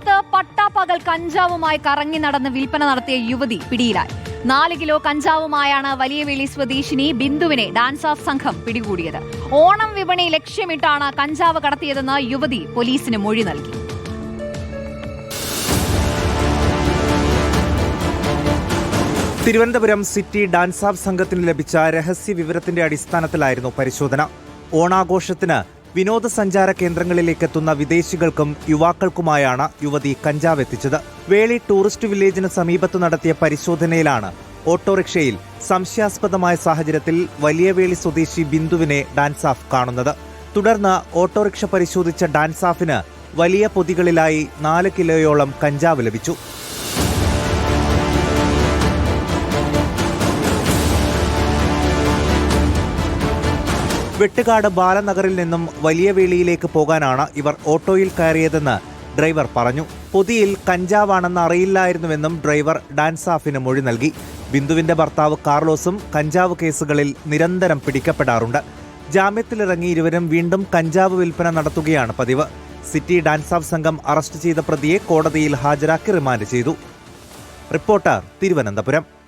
സംസ്ഥാനത്ത് പട്ടാപ്പകൽ കഞ്ചാവുമായി കറങ്ങി നടന്ന് വിൽപ്പന നടത്തിയ യുവതി പിടിയിലായി. നാല് കിലോ കഞ്ചാവുമായാണ് വലിയവേളി സ്വദേശിനി ബിന്ദുവിനെ ഡാൻസ് ഓഫ് സംഘം പിടികൂടിയത്. ഓണം വിപണി ലക്ഷ്യമിട്ടാണ് കഞ്ചാവ് കടത്തിയതെന്ന് യുവതി പോലീസിന് മൊഴി നൽകി. തിരുവനന്തപുരം സിറ്റി ഡാൻസ് ഓഫ് സംഘത്തിന് ലഭിച്ച രഹസ്യ വിവരത്തിന്റെ അടിസ്ഥാനത്തിലായിരുന്നു പരിശോധന. ഓണാഘോഷത്തിന് വിനോദസഞ്ചാര കേന്ദ്രങ്ങളിലേക്ക് എത്തുന്ന വിദേശികൾക്കും യുവാക്കൾക്കുമായാണ് യുവതി കഞ്ചാവ് എത്തിച്ചത്. വേളി ടൂറിസ്റ്റ് വില്ലേജിന് സമീപത്ത് നടത്തിയ പരിശോധനയിലാണ് ഓട്ടോറിക്ഷയിൽ സംശയാസ്പദമായ സാഹചര്യത്തിൽ വലിയവേളി സ്വദേശി ബിന്ദുവിനെ ഡാൻസാഫ് കാണുന്നത്. തുടർന്ന് ഓട്ടോറിക്ഷ പരിശോധിച്ച ഡാൻസാഫിന് വലിയ പൊതികളിലായി നാല് കിലോയോളം കഞ്ചാവ് ലഭിച്ചു. വെട്ടുകാട് ബാലനഗറിൽ നിന്നും വലിയ വേളിയിലേക്ക് പോകാനാണ് ഇവർ ഓട്ടോയിൽ കയറിയതെന്ന് ഡ്രൈവർ പറഞ്ഞു. പൊതിയിൽ കഞ്ചാവാണെന്ന് അറിയില്ലായിരുന്നുവെന്നും ഡ്രൈവർ ഡാൻസാഫിന് മൊഴി നൽകി. ബിന്ദുവിന്റെ ഭർത്താവ് കാർലോസും കഞ്ചാവ് കേസുകളിൽ നിരന്തരം പിടിക്കപ്പെടാറുണ്ട്. ജാമ്യത്തിലിറങ്ങി ഇരുവരും വീണ്ടും കഞ്ചാവ് വിൽപ്പന നടത്തുകയാണ് പതിവ്. സിറ്റി ഡാൻസ് ഓഫ് സംഘം അറസ്റ്റ് ചെയ്ത പ്രതിയെ കോടതിയിൽ ഹാജരാക്കി റിമാൻഡ് ചെയ്തു. റിപ്പോർട്ടർ തിരുവനന്തപുരം.